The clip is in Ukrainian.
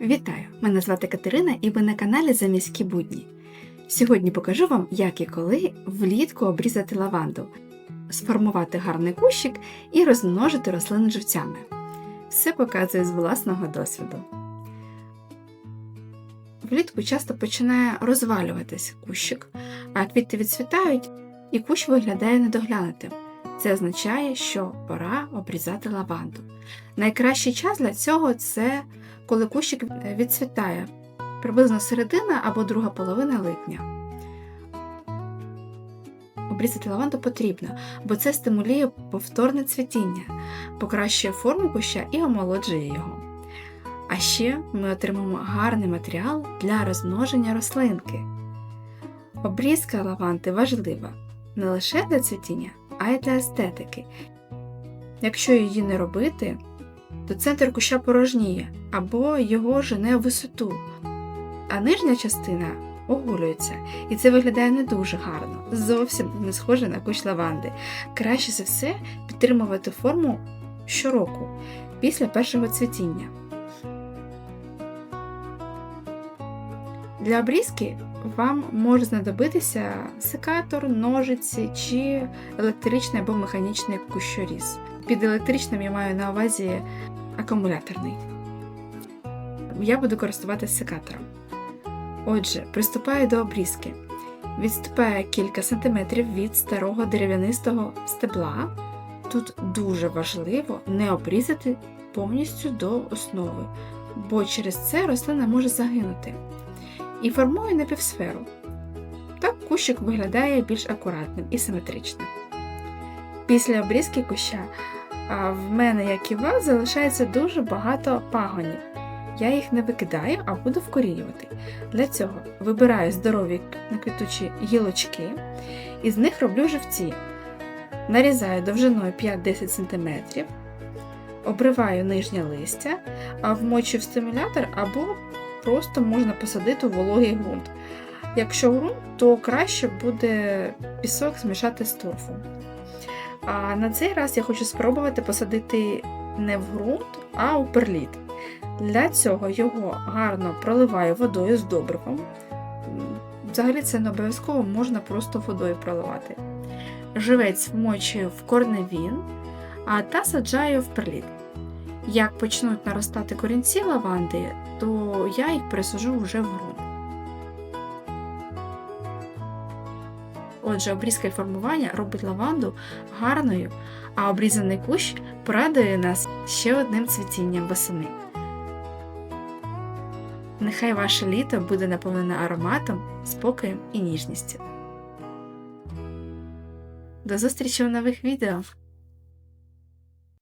Вітаю! Мене звати Катерина і ви на каналі Заміські будні. Сьогодні покажу вам, як і коли влітку обрізати лаванду, сформувати гарний кущик і розмножити рослини живцями. Все показую з власного досвіду. Влітку часто починає розвалюватись кущик, а квіти відцвітають, і кущ виглядає недоглянутим. Це означає, що пора обрізати лаванду. Найкращий час для цього це коли кущик відцвітає, приблизно середина або друга половина липня. Обрізати лаванду потрібно, бо це стимулює повторне цвітіння, покращує форму куща і омолоджує його. А ще ми отримаємо гарний матеріал для розмноження рослинки. Обрізка лаванди важлива не лише для цвітіння, а й для естетики. Якщо її не робити, то центр куща порожніє або його жене в висоту, а нижня частина оголюється, і це виглядає не дуже гарно, зовсім не схоже на кущ лаванди. Краще за все підтримувати форму щороку після першого цвітіння. Для обрізки вам може знадобитися секатор, ножиці чи електричний або механічний кущоріз. Під електричним я маю на увазі акумуляторний. Я буду користуватися секатором. Отже, приступаю до обрізки. Відступаю кілька сантиметрів від старого дерев'янистого стебла. Тут дуже важливо не обрізати повністю до основи, бо через це рослина може загинути. І формую напівсферу. Так кущик виглядає більш акуратним і симетричним. Після обрізки куща в мене, як і вас, залишається дуже багато пагонів. Я їх не викидаю, а буду вкорінювати. Для цього вибираю здорові наквітучі гілочки і з них роблю живці. Нарізаю довжиною 5-10 см, обриваю нижнє листя, а вмочу в стимулятор або просто можна посадити у вологий ґрунт. Якщо ґрунт, то краще буде пісок змішати з торфом. А на цей раз я хочу спробувати посадити не в ґрунт, а у перліт. Для цього його гарно проливаю водою з добривом. Взагалі це не обов'язково можна просто водою проливати. Живець вмочую в корневін, та саджаю в перліт. Як почнуть наростати корінці лаванди, то я їх пересажу вже в ґрунт. Отже, обрізка і формування робить лаванду гарною, а обрізаний кущ порадує нас ще одним цвітінням восени. Нехай ваше літо буде наповнене ароматом, спокоєм і ніжністю. До зустрічі в нових відео!